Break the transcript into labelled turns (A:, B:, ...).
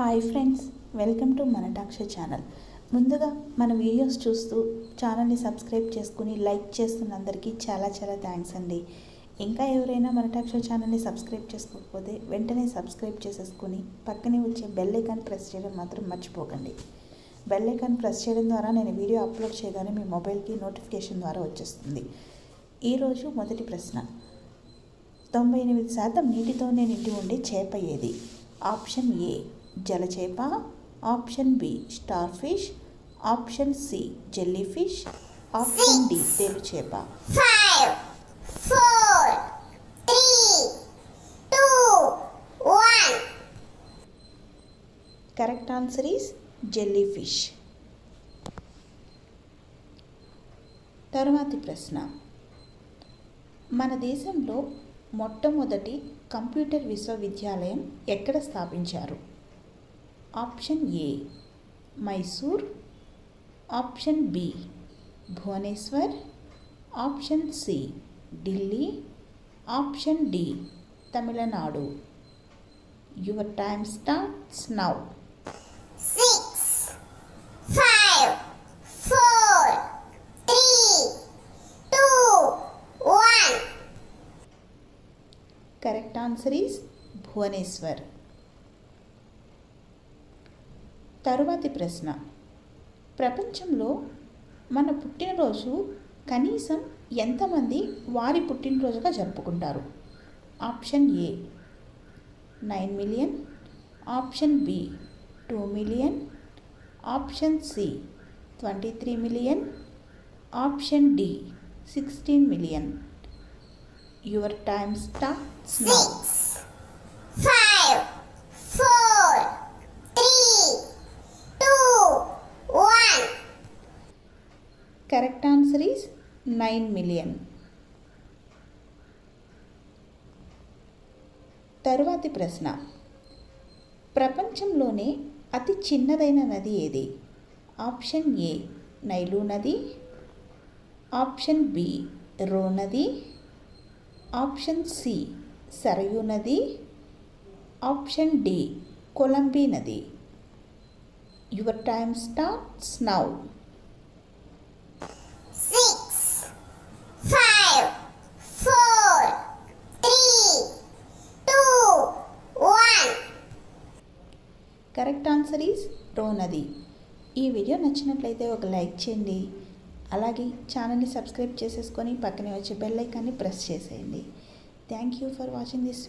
A: Hi friends welcome to మన టాక్ష channel ముందుగా మన వీడియోస్ చూస్తూ ఛానల్ని సబ్స్క్రైబ్ చేసుకుని లైక్ చేస్తున్న అందరికీ చాలా చాలా థ్యాంక్స్ అండి. ఇంకా ఎవరైనా మన టాక్ష ఛానల్ని సబ్స్క్రైబ్ చేసుకోకపోతే వెంటనే సబ్స్క్రైబ్ చేసేసుకుని పక్కనే వచ్చే బెల్ ఐకాన్ ప్రెస్ చేయడం మాత్రం మర్చిపోకండి. బెల్ ఐకాన్ ప్రెస్ చేయడం ద్వారా నేను వీడియో అప్లోడ్ చేయగానే మీ మొబైల్కి నోటిఫికేషన్ ద్వారా వచ్చేస్తుంది. ఈరోజు మొదటి ప్రశ్న. తొంభై ఎనిమిది శాతం నీటితోనే నిండి ఉండే చేప ఏది? Option A జలచేప option B starfish option C jellyfish option D తేలు చేప
B: Five, four, three, two, one.
A: Correct answer is jellyfish తరువాతి ప్రశ్న. మన దేశంలో మొట్టమొదటి కంప్యూటర్ విశ్వవిద్యాలయం ఎక్కడ స్థాపించారు? Option A Mysore option B Bhubaneswar option C Delhi option D Tamil Nadu your time starts now
B: Six, five, four, three, two, one.
A: Correct answer is Bhubaneswar తరువాతి ప్రశ్న. ప్రపంచంలో మన పుట్టినరోజు కనీసం ఎంతమంది వారి పుట్టినరోజుగా జరుపుకుంటారు? Option A nine million. Option B two million. Option C twenty three million. Option D sixteen million. Your time starts now. Correct answer is nine million. తరువాతి ప్రశ్న. ప్రపంచంలోనే అతి చిన్నదైన నది ఏది? ఆప్షన్ ఏ నైలు నది. ఆప్షన్ బి రో నది. Option C Sarayu నది. ఆప్షన్ డి కొలంబీ నది. Your time starts now. Correct answer is Roe నది. ఈ వీడియో నచ్చినట్లయితే ఒక లైక్ చేయండి. అలాగే ఛానల్ని సబ్స్క్రైబ్ చేసేసుకొని పక్కనే వచ్చే బెల్ ఐకాన్ని ప్రెస్ చేసేయండి. Thank you for watching this